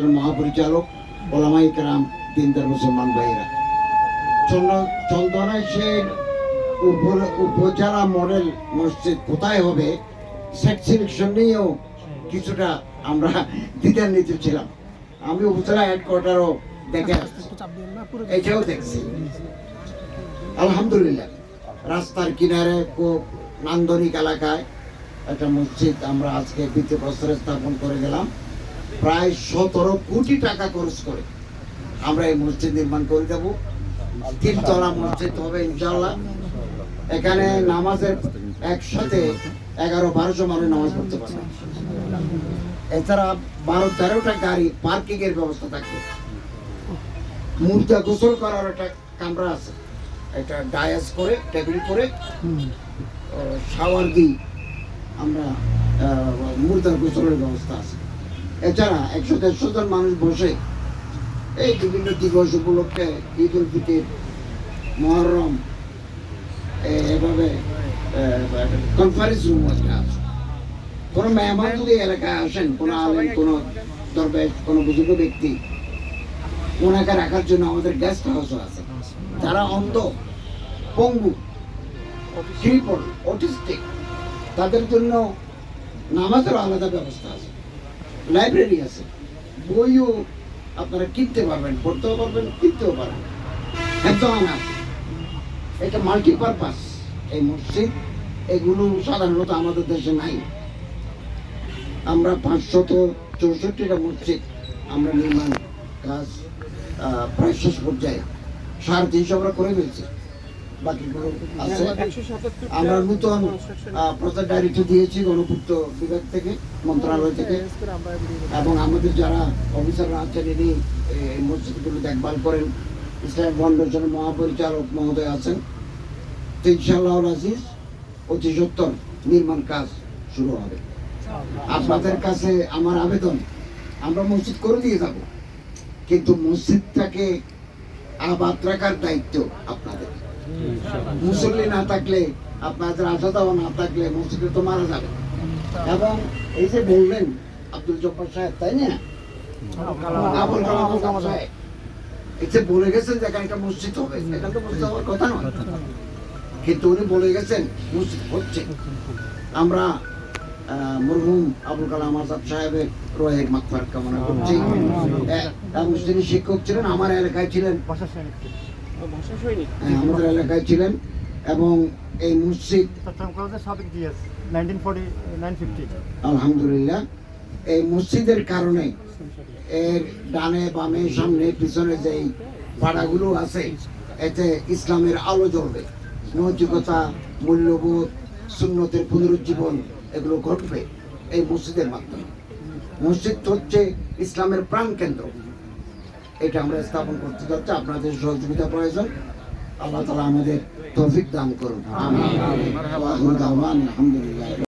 মহাপরিচালক ওলামাই কারাম, দিনদার মুসলমান ভাইরা চন্দ- চন্দনায় সে উপজেলা মডেল মসজিদ কোথায় হবে, সেট সিলেকশন নিয়েও কিছুটা আমরা দ্বিধান্বিত ছিলাম। আমি উপজেলা হেডকোয়ার্টারও দেখে এটাও দেখছি। আলহামদুলিল্লাহ, রাস্তার কিনারে খুব নান্দনিক এলাকায় একটা মসজিদ আমরা আজকে ভিত্তিপ্রস্তরে স্থাপন করে গেলাম। প্রায় সতেরো কোটি টাকা খরচ করে। আমরা এই মসজিদ নির্মাণ করে দেব। তিনতলা মসজিদ হবে ইনশাল্লাহ এখানে নামাজের একসাথে এগারো বারোশো মানুষ নামাজ পড়তে পারবে। এছাড়া বারো তেরোটা গাড়ি পার্কিং এর ব্যবস্থা থাকবে। মুর্দা গোসল করার একটা কামরা আছে। এটা ডায়াস করে, টেবিল করে শাওয়ার দিই আমরা মুর্দার গোসলের ব্যবস্থা আছে। এছাড়া একশো দেড়শো জন মানুষ বসে এই বিভিন্ন দিবস উপলক্ষে ঈদ উল ফিতির, মহরম এভাবে কনফারেন্স রুম একটা আছে। কোনো মেহমান যদি এলাকায় আসেন, কোনো আলেম, কোনো দরবেশ, কোনো বুজুর্গ ব্যক্তি, ওনাকে রাখার জন্য আমাদের গেস্ট হাউসও আছে। যারা অন্ধ, পঙ্গু ক্রিপল অটিস্টিক তাদের জন্য নামাজেরও আলাদা ব্যবস্থা আছে। লাইব্রেরি আছে। বইও আপনারা কিনতে পারবেন, পড়তেও পারবেন, কিনতেও পারবেন। একদম আছে। এটা মাল্টিপারপাস এই মসজিদ, এগুলো সাধারণত আমাদের দেশে নাই। আমরা পাঁচশত চৌষট্টিটা মসজিদ আমরা নির্মাণ কাজ প্রায় শেষ পর্যায়ে। সাড়ে তিনশো আমরা করে ফেলছি। বাকিগুলো আছে। আমরা নতুন প্রচার দিয়েছি গণপূর্ত বিভাগ থেকে, মন্ত্রণালয় থেকে। এবং আমাদের যারা অফিসাররা আছেন, ইনি মসজিদগুলো দেখভাল করেন। ফাউন্ডেশনের মহাপরিচালক মহোদয় আছেন। তো ইনশাআল্লাহ আজিজ অতি সত্তর নির্মাণ কাজ শুরু হবে। আপনাদের কাছে আমার আবেদন, আমরা মসজিদ করে দিয়ে যাব। কিন্তু মসজিদটাকে আবাদ রাখার দায়িত্ব আপনাদের। মুসল্লি না থাকলে আপনাদের আসা যাওয়া না থাকলে মসজিদে তো মারা যাবে। এবং এই যে বললেন আব্দুল জব্বার সাহেব তাই না? আবুল কালাম সাহেব। এই যে বলে গেছেন যে এখানে একটা মসজিদ হবে এখানে তো মসজিদ হওয়ার কথা নয়। কিন্তু উনি বলে গেছেন মসজিদ হচ্ছে। আমরা মরহুম আবুল কালাম আজাদ সাহেবের রোহের মাকফার কামনা করছি। এবং তিনি শিক্ষক ছিলেন আমার এলাকায় ছিলেন। আমাদের এলাকায় ছিলেন এবং এই মসজিদ চট্টগ্রাম কলেজের সাবেক নাইনটিন ফোর্টি নাইন ফিফটি আলহামদুলিল্লাহ এই মসজিদের কারণে এর ডানে বামে সামনে পিছনে যেই পাড়াগুলো আছে এতে ইসলামের আলো জ্বলবে। নৈতিকতা মূল্যবোধ সুন্নতের পুনরুজ্জীবন এগুলো ঘটবে এই মসজিদের মাধ্যমে। মসজিদ হচ্ছে ইসলামের প্রাণ কেন্দ্র এটা আমরা স্থাপন করতে যাচ্ছি আপনাদের সহযোগিতা প্রয়োজন আল্লাহ তালা আমাদের তৌফিক দান করুন আলহামদুলিল্লাহ